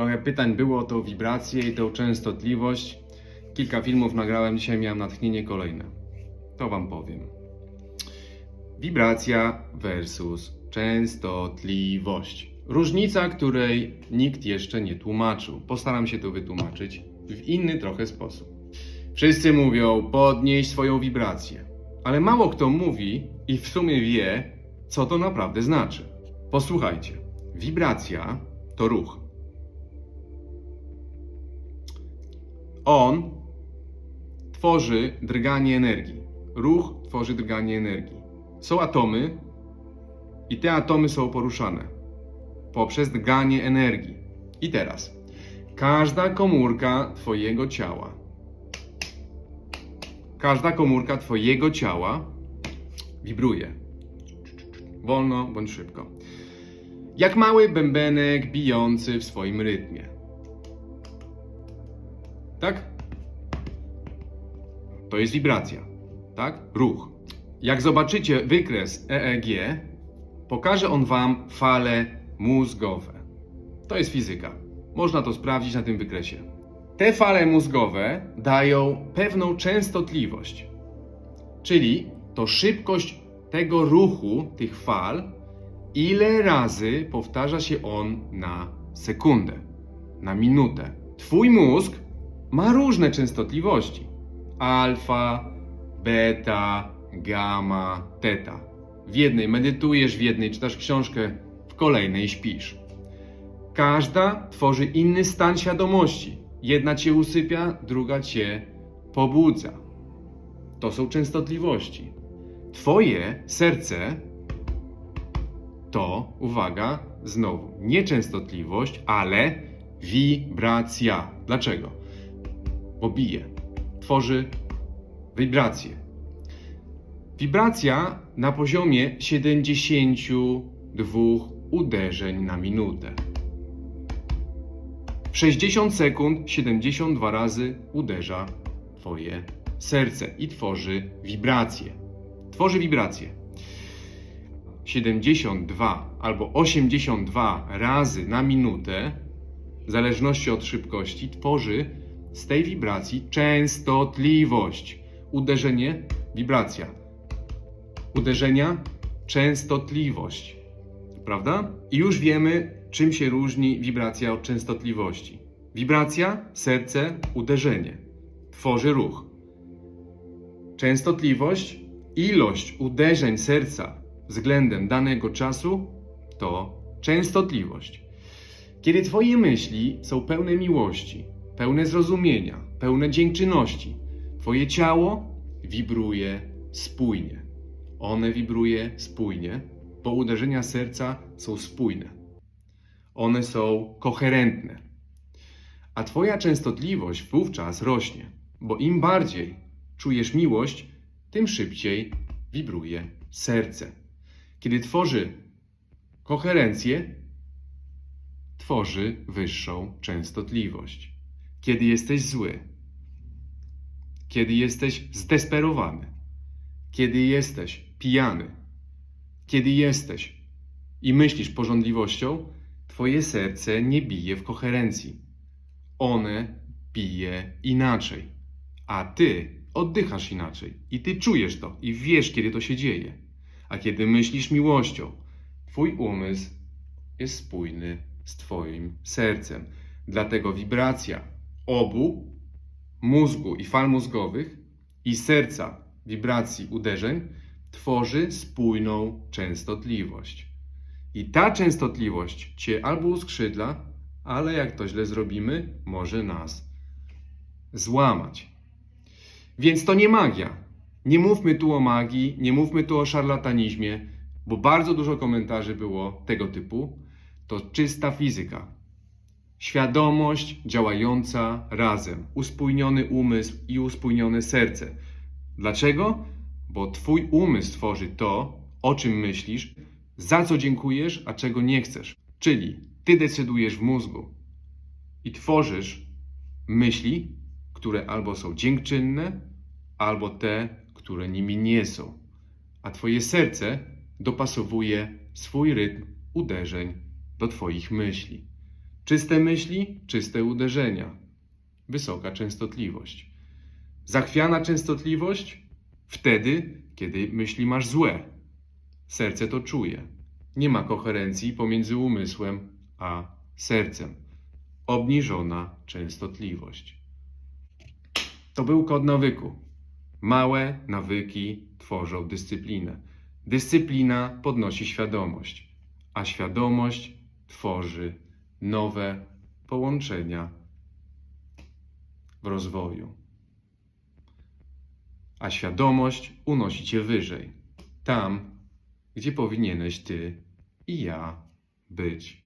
Trochę pytań było o tą wibrację i tą częstotliwość. Kilka filmów nagrałem, dzisiaj miałem natchnienie kolejne. To Wam powiem. Wibracja versus częstotliwość. Różnica, której nikt jeszcze nie tłumaczył. Postaram się to wytłumaczyć w inny trochę sposób. Wszyscy mówią podnieść swoją wibrację, ale mało kto mówi i w sumie wie, co to naprawdę znaczy. Posłuchajcie. Wibracja to ruch. On tworzy drganie energii. Ruch tworzy drganie energii. Są atomy i te atomy są poruszane poprzez drganie energii. I teraz każda komórka Twojego ciała, każda komórka Twojego ciała wibruje. Wolno bądź szybko. Jak mały bębenek bijący w swoim rytmie. Tak? To jest wibracja. Tak? Ruch. Jak zobaczycie wykres EEG, pokaże on Wam fale mózgowe. To jest fizyka. Można to sprawdzić na tym wykresie. Te fale mózgowe dają pewną częstotliwość, czyli to szybkość tego ruchu, tych fal, ile razy powtarza się on na sekundę, na minutę. Twój mózg ma różne częstotliwości: alfa, beta, gamma, teta. W jednej medytujesz, w jednej czytasz książkę, w kolejnej śpisz. Każda tworzy inny stan świadomości. Jedna cię usypia, druga cię pobudza. To są częstotliwości. Twoje serce to, uwaga, znowu, nie częstotliwość, ale wibracja. Dlaczego? Bo bije, tworzy wibracje. Wibracja na poziomie 72 uderzeń na minutę. W 60 sekund 72 razy uderza Twoje serce i tworzy wibracje. Tworzy wibracje. 72 albo 82 razy na minutę, w zależności od szybkości, tworzy z tej wibracji częstotliwość. Uderzenie, wibracja. Uderzenia, częstotliwość. Prawda? I już wiemy, czym się różni wibracja od częstotliwości. Wibracja, serce, uderzenie. Tworzy ruch. Częstotliwość, ilość uderzeń serca względem danego czasu to częstotliwość. Kiedy Twoje myśli są pełne miłości, pełne zrozumienia, pełne dziękczynności, Twoje ciało wibruje spójnie. One wibruje spójnie, bo uderzenia serca są spójne. One są koherentne. A Twoja częstotliwość wówczas rośnie, bo im bardziej czujesz miłość, tym szybciej wibruje serce. Kiedy tworzy koherencję, tworzy wyższą częstotliwość. Kiedy jesteś zły, kiedy jesteś zdesperowany, kiedy jesteś pijany, kiedy jesteś i myślisz porządliwością, Twoje serce nie bije w koherencji. One bije inaczej, a Ty oddychasz inaczej i Ty czujesz to i wiesz, kiedy to się dzieje. A kiedy myślisz miłością, Twój umysł jest spójny z Twoim sercem. Dlatego wibracja obu mózgu i fal mózgowych i serca wibracji uderzeń tworzy spójną częstotliwość. I ta częstotliwość Cię albo uskrzydla, ale jak to źle zrobimy, może nas złamać. Więc to nie magia. Nie mówmy tu o magii, nie mówmy tu o szarlatanizmie, bo bardzo dużo komentarzy było tego typu. To czysta fizyka. Świadomość działająca razem, uspójniony umysł i uspójnione serce. Dlaczego? Bo Twój umysł tworzy to, o czym myślisz, za co dziękujesz, a czego nie chcesz. Czyli Ty decydujesz w mózgu i tworzysz myśli, które albo są dziękczynne, albo te, które nimi nie są. A Twoje serce dopasowuje swój rytm uderzeń do Twoich myśli. Czyste myśli, czyste uderzenia. Wysoka częstotliwość. Zachwiana częstotliwość? Wtedy, kiedy myśli masz złe. Serce to czuje. Nie ma koherencji pomiędzy umysłem a sercem. Obniżona częstotliwość. To był kod nawyku. Małe nawyki tworzą dyscyplinę. Dyscyplina podnosi świadomość, a świadomość tworzy nowe połączenia w rozwoju. A świadomość unosi cię wyżej, tam, gdzie powinieneś ty i ja być.